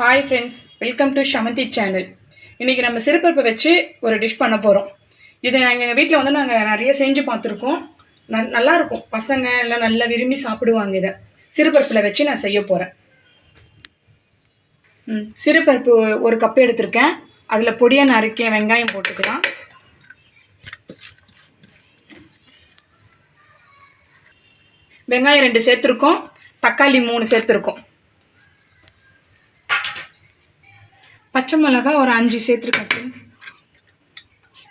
Hi friends welcome to Shamanthi channel இன்றைக்கி நம்ம சிறுபருப்பை வச்சு ஒரு டிஷ் பண்ண போகிறோம் இதை எங்கள் வீட்டில் வந்து நாங்கள் நிறைய செஞ்சு பார்த்துருக்கோம். ந நல்லாயிருக்கும் பசங்க எல்லாம் நல்லா விரும்பி சாப்பிடுவாங்க இதை. சிறுபருப்பில் வச்சு நான் செய்ய போகிறேன் ம் சிறுபருப்பு ஒரு கப் எடுத்திருக்கேன். அதில் பொடியாக நறுக்கேன் வெங்காயம் போட்டுக்கலாம். வெங்காயம் ரெண்டு சேர்த்துருக்கோம். தக்காளி மூணு சேர்த்துருக்கோம். பச்சை மிளகா ஒரு அஞ்சு சேர்த்துருக்கேன் ஃப்ரெண்ட்ஸ்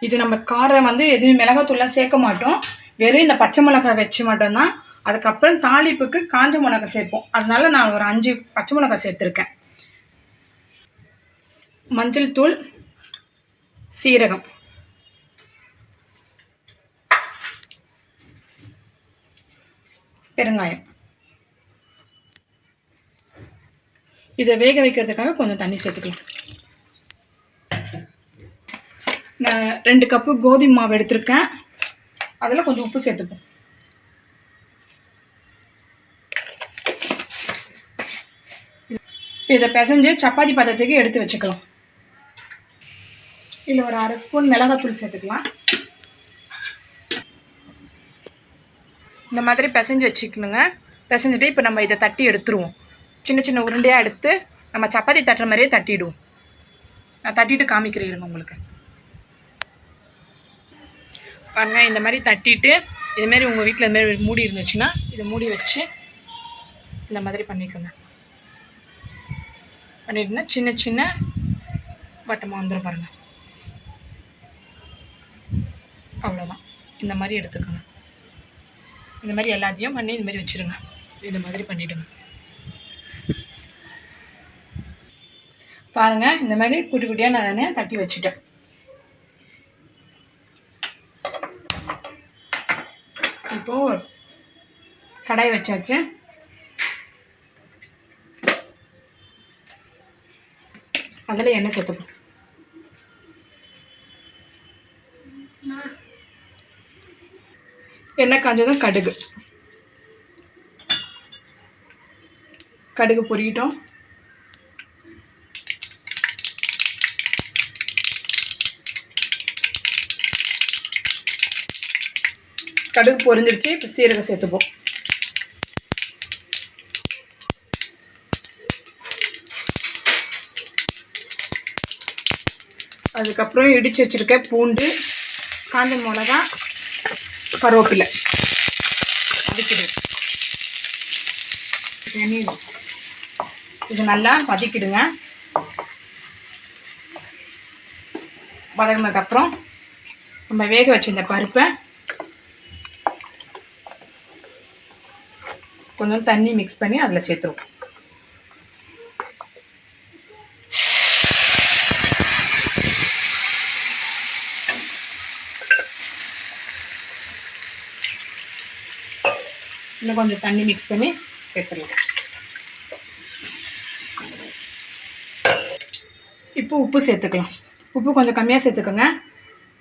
இது நம்ம காரம் வந்து எதுவுமே மிளகாத்தூள்லாம் சேர்க்க மாட்டோம். வெறும் இந்த பச்சை மிளகா வச்சு மட்டும்தான். அதுக்கப்புறம் தாளிப்புக்கு காஞ்ச மிளகா சேர்ப்போம். அதனால நான் ஒரு அஞ்சு பச்சை மிளகா சேர்த்துருக்கேன். மஞ்சள் தூள் சீரகம். பெருங்காயம். இதை வேக வைக்கிறதுக்காக கொஞ்சம் தண்ணி சேர்த்துக்கலாம். நான் ரெண்டு கப்பு கோதுமை மாவு எடுத்திருக்கேன். அதில் கொஞ்சம் உப்பு சேர்த்துப்போம். இதை பிசைஞ்சு சப்பாத்தி பதத்துக்கு எடுத்து வச்சுக்கலாம். இதில் ஒரு அரை ஸ்பூன் மிளகாத்தூள் சேர்த்துக்கலாம். இந்த மாதிரி பிசைஞ்சு வச்சுக்கணுங்க. பிசைஞ்சிட்டு இப்போ நம்ம இதை தட்டி எடுத்துருவோம். சின்ன சின்ன உருண்டையாக எடுத்து நம்ம சப்பாத்தி தட்டுற மாதிரியே தட்டிடுவோம். நான் தட்டிட்டு காமிக்கிறேன் இருங்க உங்களுக்கு. பாருங்கள் இந்த மாதிரி தட்டிட்டு இதுமாரி உங்கள் வீட்டில் இதுமாரி மூடி இருந்துச்சுன்னா இதை மூடி வச்சு இந்த மாதிரி பண்ணிக்கோங்க. பண்ணிட்டுனா சின்ன சின்ன வட்டமாக வந்துடும் பாருங்கள் அவ்வளோதான் இந்த மாதிரி எடுத்துக்கோங்க. இந்த மாதிரி எல்லாத்தையும் பண்ணி இந்த மாதிரி வச்சுருங்க. இந்த மாதிரி பண்ணிவிடுங்க பாருங்கள் இந்த மாதிரி குட்டி குட்டியாக நான் தானே தட்டி வச்சுட்டேன். இப்போது கடாய் வச்சாச்சு. அதில் எண்ணெய் சேர்த்துப்போம் எண்ணெய் காஞ்சதும் கடுகு. கடுகு பொரியிட்டோம் கடுகு பொரிஞ்சிருச்சு இப்போ சீரகம் சேர்த்துப்போம். அதுக்கப்புறம் இடித்து வச்சுருக்க பூண்டு காஞ்ச மிளகா கருவேப்பிலை வதக்கிடுவோம் எண்ணெயில் இது நல்லா வதக்கிடுங்க. வதங்கினதுக்கப்புறம் நம்ம வேக வச்சிருந்த பருப்பை கொஞ்சம் தண்ணி மிக்ஸ் பண்ணி அதில் சேர்த்துருவோம். இன்னும் கொஞ்சம் தண்ணி மிக்ஸ் பண்ணி சேர்த்துருவோம் இப்போ உப்பு சேர்த்துக்கலாம். உப்பு கொஞ்சம் கம்மியாக சேர்த்துக்கோங்க.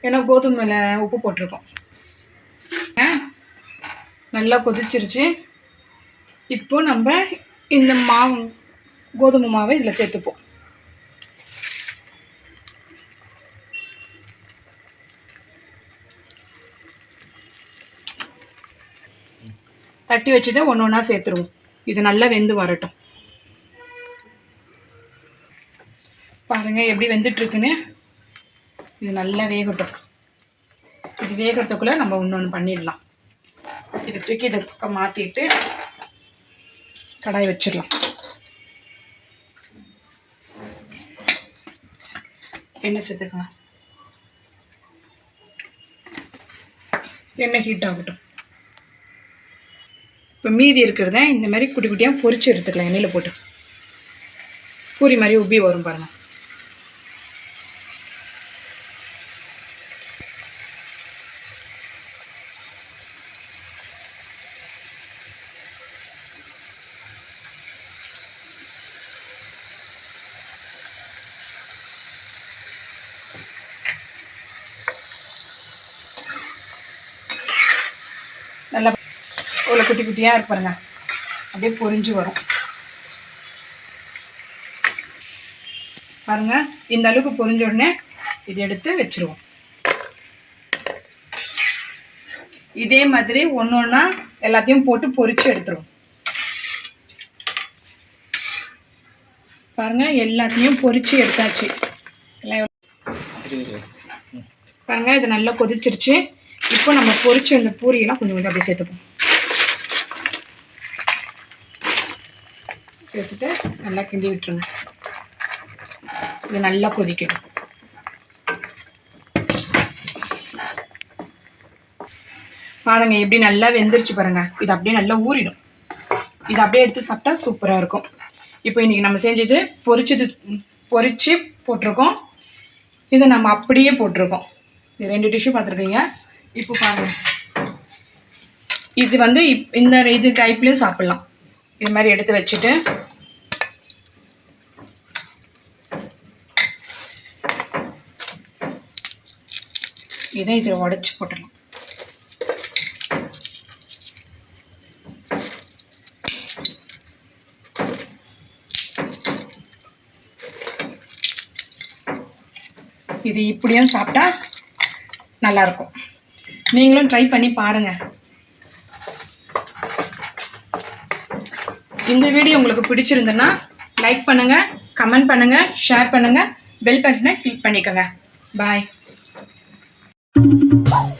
ஏன்னா கோதுமையில் உப்பு போட்டிருக்கோம். நல்லா கொதிச்சிருச்சு. இப்போ நம்ம இந்த மாவு கோதுமை மாவை இதில் சேர்த்துப்போம். தட்டி வச்சு தான் ஒன்று ஒன்றா சேர்த்துருவோம். இது நல்லா வெந்து வரட்டும். பாருங்கள் எப்படி வெந்துட்டுருக்குன்னு. இது நல்லா வேகட்டும். இது வேகிறதுக்குள்ளே நம்ம இன்னொன்று பண்ணிடலாம். இது தூக்கி இதை பக்கம் மாற்றிட்டு கடாய் வச்சிடலாம். எண்ணெய் சேர்த்துக்கலாம் எண்ணெய் ஹீட் ஆகட்டும். இப்போ மீதி இருக்கிறத இந்த மாதிரி குட்டி குட்டியாக பொறிச்சு எடுத்துக்கலாம் எண்ணெயில் போட்டு. பூரி மாதிரி உப்பி வரும் பாருங்கள் நல்லா இவ்வளோ குட்டி குட்டியாக இருப்பாருங்க அப்படியே பொரிஞ்சு வரும். பாருங்க இந்த அளவுக்கு பொரிஞ்ச உடனே இது எடுத்து வச்சுருவோம். இதே மாதிரி ஒன்று ஒன்றா எல்லாத்தையும் போட்டு பொறிச்சு எடுத்துருவோம். பாருங்க எல்லாத்தையும் பொறிச்சு எடுத்தாச்சு. எல்லாம் பாருங்க இது நல்லா கொதிச்சிருச்சு. இப்போ நம்ம பொரிச்ச இந்த பூரியெல்லாம் கொஞ்சம் கொஞ்சம் அப்படியே சேர்த்துப்போம். சேர்த்துட்டு நல்லா கிண்டி விட்டுருங்க. இது நல்லா கொதிக்கணும் பாருங்க எப்படி நல்லா வெந்துருச்சு பாருங்க. இது அப்படியே நல்லா ஊறிடும். இது அப்படியே எடுத்து சாப்பிட்டா சூப்பராக இருக்கும். இப்போ இன்னைக்கு நம்ம செஞ்சது பொரிச்சது ம், பொரிச்சு போட்டிருக்கோம். இதை நம்ம அப்படியே போட்டிருக்கோம். இது ரெண்டு டிஷ்யூ பார்த்துருக்கீங்க. இப்போ பாருங்க. இது வந்து இப் இந்த இது டைப்லேயும் சாப்பிட்லாம். இது மாதிரி எடுத்து வச்சுட்டு இதை இதில் உடச்சி போட்டுடலாம். இது இப்படியும் சாப்பிட்டா நல்லாயிருக்கும். நீங்களும் ட்ரை பண்ணி பாருங்கள் இந்த வீடியோ உங்களுக்கு பிடிச்சிருந்துன்னா லைக் பண்ணுங்கள் கமெண்ட் பண்ணுங்கள் ஷேர் பண்ணுங்கள் பெல் பட்டனை கிளிக் பண்ணிக்கோங்க. Bye you